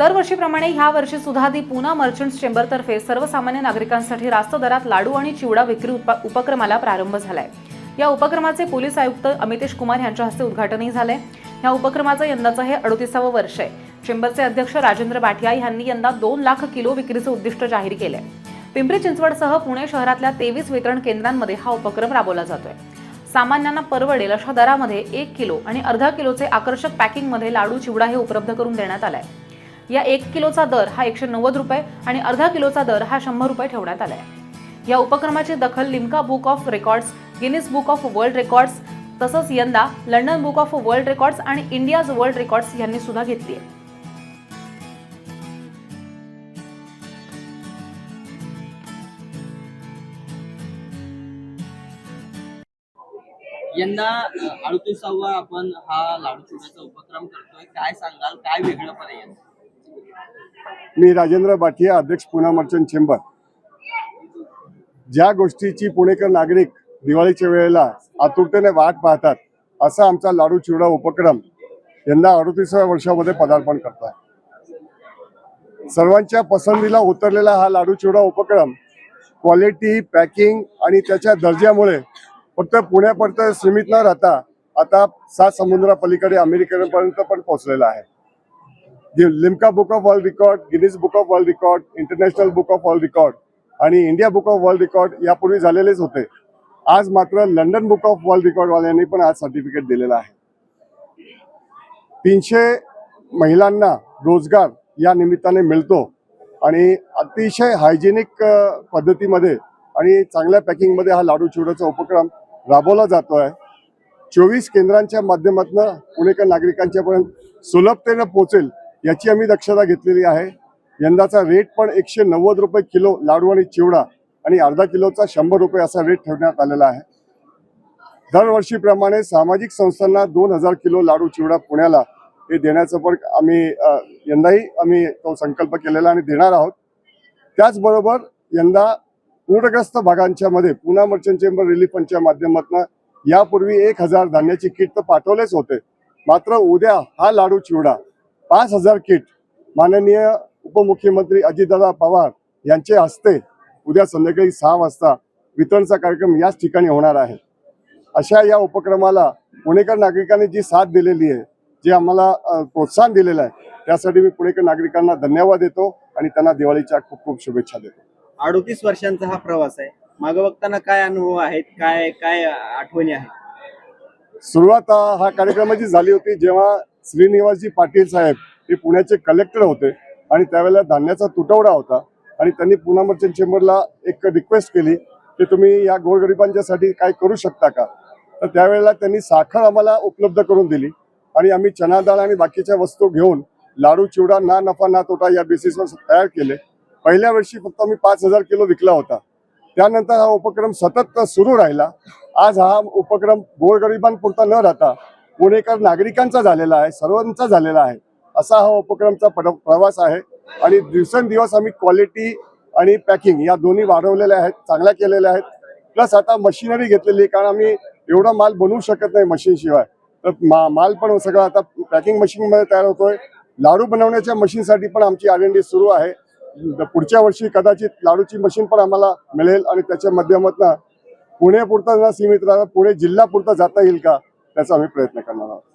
दरवर्षीप्रमाणे ह्या वर्षी सुद्धा दी पुना मर्चंट्स चेंबरतर्फे सर्वसामान्य नागरिकांसाठी रास्त दरात लाडू आणि चिवडा विक्री उप- उपक्रमाला प्रारंभ झालाय. या उपक्रमाचे पोलीस आयुक्त अमितेश कुमार यांच्या हस्ते उद्घाटनही झालंय. या उपक्रमाचं यंदाचं हे अडोतीसावं वर्ष आहे. चेंबरचे अध्यक्ष राजेंद्र बाठिया यांनी यंदा दोन लाख किलो विक्रीचं उद्दिष्ट जाहीर केलंय. पिंपरी चिंचवडसह पुणे शहरातल्या तेवीस वितरण केंद्रांमध्ये हा उपक्रम राबवला जातोय. सामान्यांना परवडेल अशा दरामध्ये एक किलो आणि अर्धा किलोचे आकर्षक पॅकिंगमध्ये लाडू चिवडा हे उपलब्ध करून देण्यात आलाय. या एक किलोचा दर हा एकशे नव्वद रुपये आणि अर्धा किलोचा दर हा शंभर रुपये ठेवण्यात आलाय. या उपक्रमाची दखल Limca book of records Guinness book of world records तसंच यंदा London book of world records आणि इंडियाज वर्ल्ड रेकॉर्ड्स यांनी सुद्धा घेतली आहे. यंदा अडतीसावा आपण हा लाडू चिवड्याचा उपक्रम करतोय. काय सांगाल? काय वेगळं पर्यंत? मी राजेंद्र बाठिया अध्यक्ष पुणा मर्चंट चेंबर ज्या गोष्टीची पुणेकर नागरिक दिवाळीच्या वेळेला आतुरतेने वाट पाहतात असा आमचा लाडू चिवडा उपक्रम यंदा अडतीसाव्या वर्षामध्ये पदार्पण करत आहे सर्वांच्या पसंतीला उतरलेला हा लाडू चिवडा उपक्रम क्वालिटी पॅकिंग आणि त्याच्या दर्जामुळे फक्त पुण्यापर्यंत सीमित न राहता आता सात समुद्रापलीकडे अमेरिकेपर्यंत पण पोहोचलेला आहे. Limca book of world record Guinness book of world record international book of world record आणि India book of world record यापूर्वी झालेलेच होते. आज मात्र London book of world record वाल्यांनी पण आज सर्टिफिकेट दिलेलं आहे. तीनशे महिलांना रोजगार या निमित्ताने मिळतो आणि अतिशय हायजेनिक पद्धतीमध्ये आणि चांगल्या पॅकिंगमध्ये हा लाडू चिवड्याचा उपक्रम राबवला जातो आहे चोवीस केंद्रांच्या माध्यमातून पुणेकर नागरिकांच्यापर्यंत सुलभतेनं पोचेल याची आम्ही दक्षता घेतलेली आहे. यंदाचा रेट पण एकशे नव्वद रुपये किलो लाडू आणि चिवडा आणि अर्धा किलोचा शंभर रुपये असा रेट ठेवण्यात आलेला आहे. दरवर्षीप्रमाणे सामाजिक संस्थांना दोन हजार किलो लाडू चिवडा पुण्याला हे देण्याचं पण आम्ही यंदाही आम्ही तो संकल्प केलेला आणि देणार आहोत. त्याचबरोबर यंदा पूरग्रस्त भागांच्या मध्ये पुणा मर्चंट चेंबर रिलीफ फंडच्या माध्यमातून यापूर्वी एक हजार धान्याची किट तर पाठवलेच होते. मात्र उद्या हा लाडू चिवडा पाच हजार किट माननीय उपमुख्यमंत्री अजितदादा पवार यांच्या हस्ते उद्या संध्याकाळी सहा वाजता वितरणचा कार्यक्रम याच ठिकाणी होणार आहे. अशा या उपक्रमाला पुणेकर नागरिकांनी जी साथ दिलेली आहे जे आम्हाला प्रोत्साहन दिलेलं आहे त्यासाठी मी पुणेकर नागरिकांना धन्यवाद देतो आणि त्यांना दिवाळीच्या खूप खूप शुभेच्छा देतो. अडतीस वर्षांचा हा प्रवास आहे. मागं बघताना काय अनुभव आहेत काय काय आठवणी आहेत? सुरुवात हा कार्यक्रमाची झाली होती जेव्हा श्रीनिवासजी पाटील साहेब हे पुण्याचे कलेक्टर होते आणि त्यावेळेला धान्याचा तुटवडा होता आणि त्यांनी पुणा मर्चंट चेंबरला एक रिक्वेस्ट केली की तुम्ही या गोरगरिबांच्यासाठी काय करू शकता का? तर त्यावेळेला त्यांनी साखर आम्हाला उपलब्ध करून दिली आणि आम्ही चना डाळ आणि बाकीच्या वस्तू घेऊन लाडू चिवडा ना नफा ना तोटा या बेसिसवर तयार केले. पहिल्या वर्षी फक्त आम्ही पाच हजार किलो विकला होता. त्यानंतर हा उपक्रम सतत सुरू राहिला. आज हा उपक्रम गोरगरिबांपुरता न राहता पुणेकर नागरिकांचा झालेला आहे सर्वांचा झालेला आहे. असा हा उपक्रमचा प्रवास आहे. आणि दिवसेंदिवस आम्ही क्वालिटी आणि पॅकिंग या दोन्ही वाढवलेल्या आहेत चांगल्या केलेल्या आहेत. प्लस आता मशिनरी घेतलेली आहे कारण आम्ही एवढा माल बनवू शकत नाही मशीन शिवाय. तर मा माल पण सगळं आता पॅकिंग मशीनमध्ये तयार होतोय. लाडू बनवण्याच्या मशीनसाठी पण आमची आर एन डी सुरू आहे. पुढच्या वर्षी कदाचित लाडूची मशीन पण आम्हाला मिळेल आणि त्याच्या माध्यमातून पुण्यापुरता न सीमित राहता पुणे जिल्ह्यापुरता जाता येईल का? त्याचा आम्ही प्रयत्न करणार आहोत.